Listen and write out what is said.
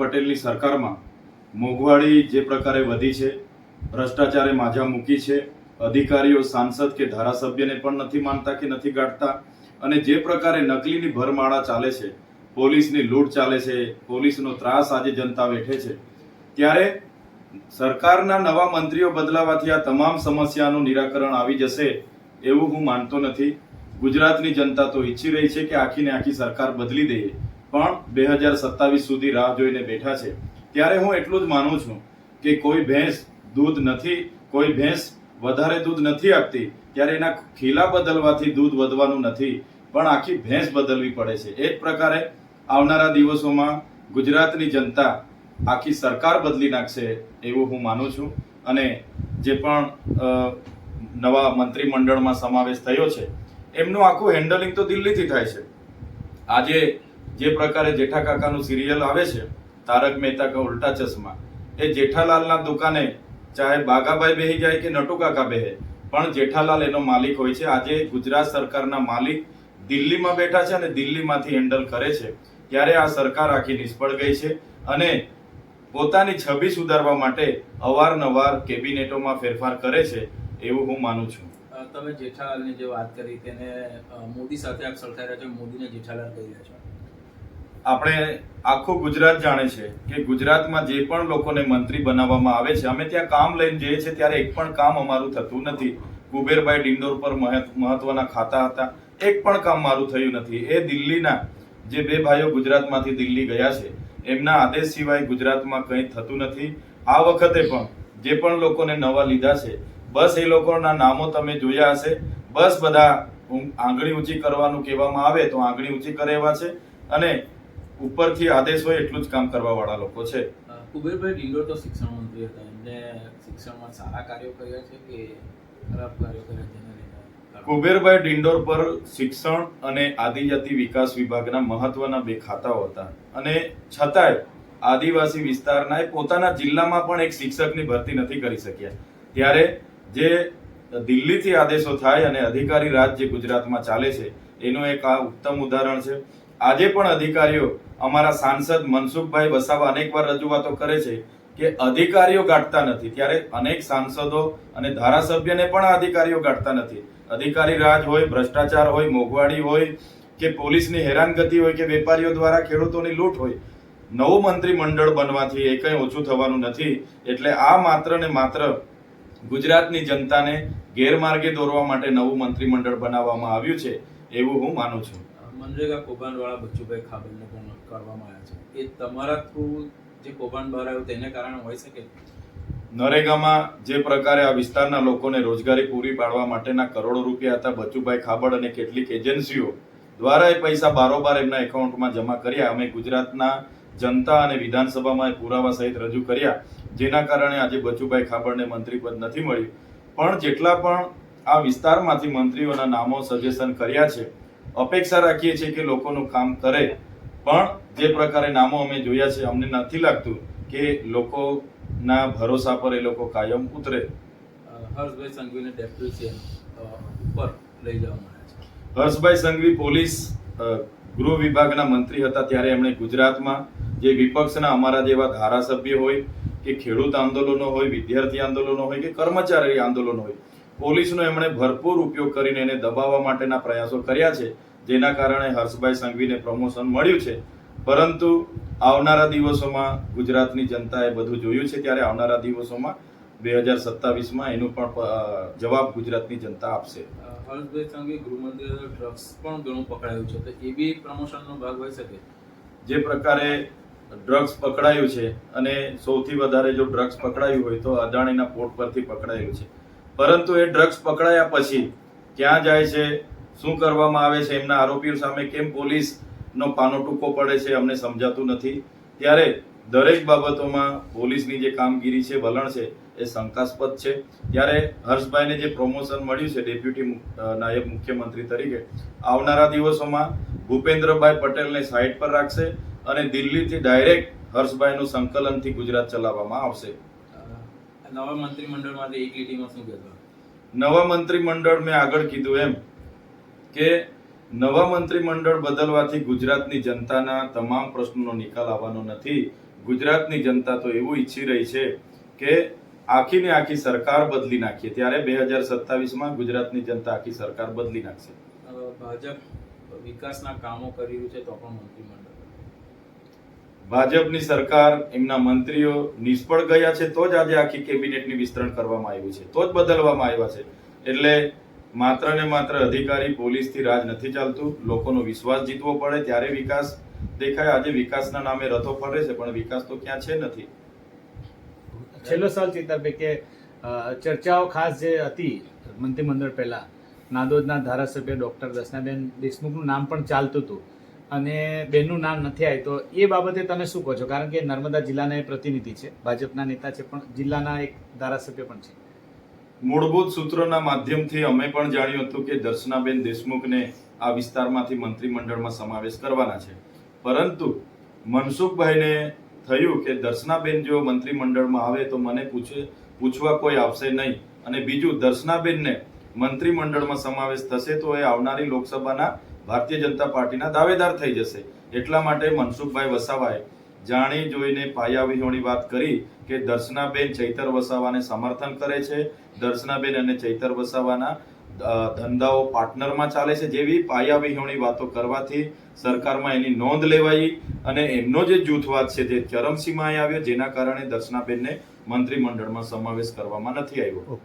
પટેલની સરકારમાં મોંઘવારી જે પ્રકારે વધી છે, ભ્રષ્ટાચારે માજા મૂકી છે, અધિકારીઓ સાંસદ કે ધારાસભ્યને પણ નથી માનતા કે નથી ગાંઠતા અને જે પ્રકારે નકલીની ભરમાળા ચાલે છે, પોલીસની લૂંટ ચાલે છે, પોલીસનો ત્રાસ આજે જનતા વેઠે છે, ત્યારે સરકારના નવા મંત્રીઓ બદલાવાથી આ તમામ સમસ્યાનું નિરાકરણ આવી જશે એવું હું માનતો નથી. ગુજરાતની જનતા તો ઈચ્છી રહી છે કે આખીને આખી સરકાર બદલી દઈએ. પણ બે હજાર સત્તાવીસ સુધી રાહ જોઈને બેઠા છે. ત્યારે હું એટલું જ માનું છું કે કોઈ ભેંસ દૂધ નથી, કોઈ ભેંસ વધારે દૂધ નથી આપતી, ત્યારે એના ખીલા બદલવાથી દૂધ વધવાનું નથી, પણ આખી ભેંસ બદલવી પડે છે. એ જ પ્રકારે આવનારા દિવસોમાં ગુજરાતની જનતા આખી સરકાર બદલી નાખશે એવું હું માનું છું. અને જે પણ નવા મંત્રીમંડળમાં સમાવેશ થયો છે, એમનું આખું હેન્ડલિંગ તો દિલ્હીથી થાય છે. આજે જે પ્રકારે જેઠા કાકાનું સિરિયલ આવે છે, તારક મહેતા કા ઉલ્ટા ચશ્મા, એ જેઠાલાલના દુકાને ચાહે બાગાભાઈ બેહી જાય કે નટુ કાકા બેહે, પણ જેઠાલાલ એનો માલિક હોય છે. આજે ગુજરાત સરકારના માલિક દિલ્હીમાં બેઠા છે અને દિલ્હીમાંથી હેન્ડલ કરે છે. ત્યારે આ સરકાર આખી નિષ્ફળ ગઈ છે અને પોતાની છબી સુધારવા માટે અવારનવાર કેબિનેટોમાં ફેરફાર કરે છે એવું હું માનું છું. તમે જેઠાલાલની જે વાત કરી, તેને મોદી સાથે આપ સરખાઈ રહ્યા છો મોદીને જેઠાલાલ કહી રહ્યા છો. આપણે આખું ગુજરાત જાણે છે કે ગુજરાતમાં જે પણ લોકોને મંત્રી બનાવવામાં આવે છે, અમે ત્યાં કામ લઈને જઈએ છીએ ત્યારે એક પણ કામ અમારું થતું નથી. કુબેરભાઈ ડિંડોર પર મહત્- મહત્વના ખાતા હતા. એક પણ કામ મારું થયું નથી. એ દિલ્હીના જે બે ભાઈઓ ગુજરાતમાંથી દિલ્હી ગયા છે, એમના આદેશ સિવાય ગુજરાતમાં કંઈ થતું નથી. આ વખતે પણ જે પણ લોકોને નવા લીધા છે, બસ એ લોકોના નામો તમે જોયા હશે. બસ બધા આંગળી ઊંચી કરવાનું કહેવામાં આવે તો આંગળી ઊંચી કરે એવા છે. અને ઉપરથી આદેશ હોય એટલું જ કામ કરવા વાળા લોકો છે. કુબેરભાઈ ડિંડોર તો શિક્ષણ મંત્રી હતા. એમને શિક્ષણમાં સારા કાર્યો કર્યા છે કે ખરાબ કાર્યો કર્યા છે કુબેરભાઈ ડિંડોર પર શિક્ષણ અને આદિજાતિ વિકાસ વિભાગના મહત્વના બે ખાતાઓ હતા. અને છતાંય આદિવાસી વિસ્તારના પોતાના જિલ્લામાં પણ એક શિક્ષકની ભરતી નથી કરી શક્યા. ત્યારે જે દિલ્હીથી આદેશો થાય અને અધિકારી રાજ જે ગુજરાતમાં ચાલે છે એનું એક આ ઉત્તમ ઉદાહરણ છે. આજે પણ અધિકારીઓ અમારા સાંસદ મનસુખભાઈ વસાવા અનેકવાર રજૂઆતો કરે છે કે અધિકારીઓ ગાંઠતા નથી. ત્યારે અનેક સાંસદો અને ધારાસભ્યને પણ અધિકારીઓ ગાંઠતા નથી. અધિકારી રાજ હોય, ભ્રષ્ટાચાર હોય મોંઘવાડી હોય કે પોલીસની હેરાનગતિ હોય કે વેપારીઓ દ્વારા ખેડૂતોની લૂંટ હોય, નવું મંત્રીમંડળ બનવાથી એ કંઈ ઓછું થવાનું નથી. એટલે આ માત્ર ને માત્ર ગુજરાતની જનતાને ગેરમાર્ગે દોરવા માટે નવું મંત્રીમંડળ બનાવવામાં આવ્યું છે એવું હું માનું છું. મનરેગા કૌભાંડવાળા બચ્ચુભાઈ ખાબડને પણ કરવામાં આવ્યા છે. એ તમારા થ્રુ જે કૌભાંડ બહાર આવ્યું તેને કારણે હોઈ શકે? નરેગામાં જે પ્રકારે આ વિસ્તારના લોકોને રોજગારી પૂરી પાડવા માટેના કરોડો રૂપિયા હતા બચુભાઈ ખાબડ અને કેટલીક એજન્સીઓ દ્વારા એ પૈસા બારોબાર એમના એકાઉન્ટમાં જમા કર્યા. અમે ગુજરાતના જનતા અને વિધાનસભામાં એ પુરાવા સહિત રજૂ કર્યા, જેના કારણે આજે બચુભાઈ ખાબડને મંત્રીપદ નથી મળ્યું. પણ જેટલા પણ આ વિસ્તારમાંથી મંત્રીઓના નામો સજેશન કર્યા છે અપેક્ષા રાખીએ છીએ કે લોકોનું કામ કરે. પણ જે પ્રકારે નામો અમે જોયા છે અમને નથી લાગતું કે લોકોના ભરોસા પર એ લોકો કાયમ ઉતરે. હર્ષભાઈ સંઘવીને ડેપ્યુટી ઉપર લઈ જવામાં આવ્યા છે. હર્ષભાઈ સંઘવી પોલીસ ગૃહ વિભાગના મંત્રી હતા ત્યારે એમણે ગુજરાતમાં જે વિપક્ષના અમારા જેવા ધારાસભ્ય હોય કે ખેડૂત આંદોલનો હોય વિદ્યાર્થી આંદોલનો હોય કે કર્મચારી આંદોલનો હોય પોલીસનો એમણે ભરપૂર ઉપયોગ કરીને એને દબાવવા માટેના પ્રયાસો કર્યા છે જેના કારણે હર્ષભાઈ સંઘવીને પ્રમોશન મળ્યું છે. પરંતુ આવનારા દિવસોમાં ગુજરાતની જનતાએ બધું જોયું છે ત્યારે આવનારા દિવસોમાં બે હજાર સત્તાવીસમાં એનું પણ જવાબ ગુજરાતની જનતા આપશે. હર્ષભાઈ સંઘવી ગૃહમંત્રી ડ્રગ્સ પણ ઘણું પકડાયું છે તો એ બી પ્રમોશનનો ભાગ હોઈ શકે? જે પ્રકારે ડ્રગ્સ પકડાયું છે અને સૌથી વધારે જો ડ્રગ્સ પકડાયું હોય તો અદાણીના પોર્ટ પરથી પકડાયું છે. પરંતુ એ ડ્રગ્સ પકડાયા પછી ક્યાં જાય છે, શું કરવામાં આવે છે, એમના આરોપીઓ સામે કેમ પોલીસનો પાનો ટૂંકો પડે છે, અમને સમજાતું નથી. ત્યારે દરેક બાબતોમાં પોલીસની જે કામગીરી છે, વલણ છે, એ શંકાસ્પદ છે. ત્યારે હર્ષભાઈને જે પ્રમોશન મળ્યું છે ડેપ્યુટી નાયબ મુખ્યમંત્રી તરીકે, આવનારા દિવસોમાં ભૂપેન્દ્રભાઈ પટેલને સાઈડ પર રાખશે અને દિલ્હીથી ડાયરેક્ટ હર્ષભાઈનું સંકલનથી ગુજરાત ચલાવવામાં આવશે. નવા મંત્રીમંડળમાંથી એક લીટીમાં શું કહેતો નવા મંત્રીમંડળ મેં આગળ કીધું એમ કે નવા મંત્રીમંડળ બદલવાથી ગુજરાતની જનતાના તમામ પ્રશ્નોનો નિકાલ આવવાનો નથી. ગુજરાતની જનતા તો એવું ઈચ્છી રહી છે કે આખી ને આખી સરકાર બદલી નાખીએ. ત્યારે બે હજાર સત્તાવીસમાં ગુજરાતની જનતા આખી સરકાર બદલી નાખશે. ભાજપ વિકાસના કામો કરી રહ્યું છે તો પણ મંત્રીમંડળ ભાજપની સરકાર એમના મંત્રીઓ નિષ્ફળ ગયા છે, તો જ આજે આખી કેબિનેટની વિસ્તરણ કરવામાં આવ્યું છે. તો જ બદલવામાં આવ્યા છે. એટલે માત્ર ને માત્ર અધિકારી પોલીસથી રાજ નથી ચાલતું, લોકોનો વિશ્વાસ જીતવો પડે, ત્યારે વિકાસ દેખાય. આજે વિકાસના નામે રથો ફરે છે, પણ વિકાસ તો ક્યાં છે નથી. છેલ્લો સવાલ ચિંતાભાઈ કે ચર્ચાઓ ખાસ જે હતી મંત્રીમંડળ પહેલા, નાદોદના ધારાસભ્ય ડોક્ટર દર્શનાબેન દેશમુખનું નામ પણ ચાલતું હતું. અને બેનનું નામ નથી આવ્યું, તો એ બાબતે તમે શું કહો છો? કારણ કે નર્મદા જિલ્લાના એ પ્રતિનિધિ છે, ભાજપના નેતા છે, પણ જિલ્લાના એક ધારાસભ્ય પણ છે. મૂળભૂત સૂત્રોના માધ્યમથી અમે પણ જાણ્યું હતું કે દર્શનાબેન દેશમુખને આ વિસ્તારમાંથી મંત્રીમંડળમાં સમાવેશ કરવાના છે. પરંતુ મનસુખભાઈને થયું કે દર્શનાબેન જો મંત્રીમંડળમાં આવે તો મને પૂછે, પૂછવા કોઈ આવશે નહીં. અને બીજું, દર્શનાબેનને મંત્રીમંડળમાં સમાવેશ થશે તો એ આવનારી લોકસભાના ભારતીય જનતા પાર્ટીના દાવેદાર થઈ જશે. એટલા માટે મનસુખભાઈ વસાવાએ જાણી જોઈને પાયા વિહોણી વાત કરી કે દર્શનાબેન ચૈતર વસાવાને સમર્થન કરે છે. દર્શનાબેન અને ચૈતર વસાવાના ધંધાઓ પાર્ટનરમાં ચાલે છે જેવી પાયા વિહોણી વાતો કરવાથી સરકારમાં એની નોંધ લેવાઈ અને એમનો જે જૂથવાદ છે તે ચરમસીમાએ આવ્યો, જેના કારણે દર્શનાબેનને મંત્રીમંડળમાં સમાવેશ કરવામાં નથી આવ્યો.